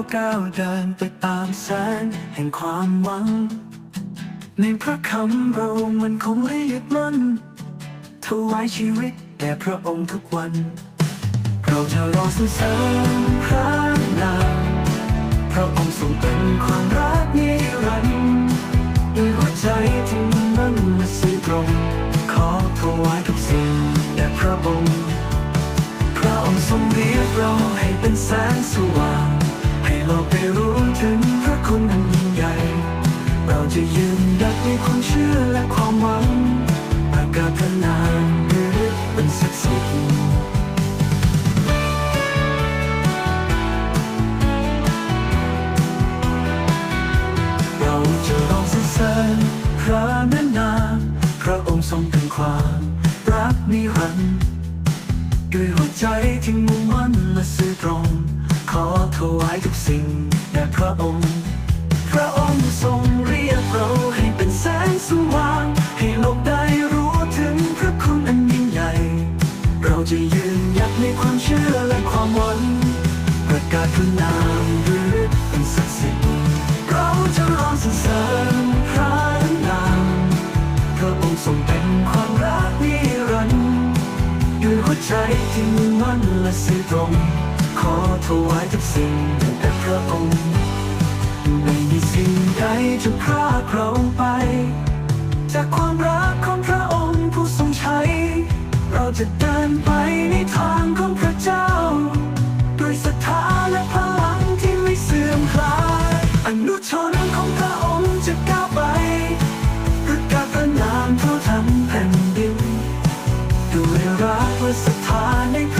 เจ้าก้าวเดินไปตามแสงแห่งความหวัง ในพระคำเรามันคงไม่ยึดมั่นถวายชีวิตแด่พระองค์ทุกวัน เราจะรอสรรเสริญพระนามพระองค์ทรงเป็นความรักนิรันดร์ด้วยหัวใจที่มั่นและซื่อตรง ขอถวายทุกสิ่งแด่พระองค์ พระองค์ทรงเรียกเราให้เป็นแสงสว่าง ได้รู้ถึงพระคุณอันยิ่งใหญ่ เราจะยืนหยัดในความเชื่อและความหวังประกาศพระนามด้วยฤทธิ์เป็นศักดิ์สิทธิ์เราจะร้องสรรเสริญพระนามพระองค์ทรงเป็นความรักนิรันดร์ด้วยหัวใจที่มุ่งมั่นและซื่อตรง ขอถวายทุกสิ่งแด่พระองค์ พระองค์ทรงเรียกเราให้เป็นแสงสว่าง ให้โลกได้รู้ถึงพระคุณอันยิ่งใหญ่ เราจะยืนหยัดในความเชื่อและความหวังประกาศพระนามด้วยเป็นศักดิ์สิทธิ์เราจะร้องสรรเสริญพระนามพระองค์ทรงเป็นความรักนิรันดร์ด้วยหัวใจที่มุ่งมั่นและซื่อตรง ขอถวายทุกสิ่งแด่พระองค์ ไม่มีสิ่งใดจะพรากเราไป จากความรักของพระองค์ผู้ทรงใช้ เราจะเดินไปในทางของพระเจ้า โดยศรัทธาและพลังที่ไม่เสื่อมคลายอนุชนของพระองค์จะก้าวไปประกาศพระนามทั่วทั้งแผ่นดินด้วยรักและศรัทธาในพระ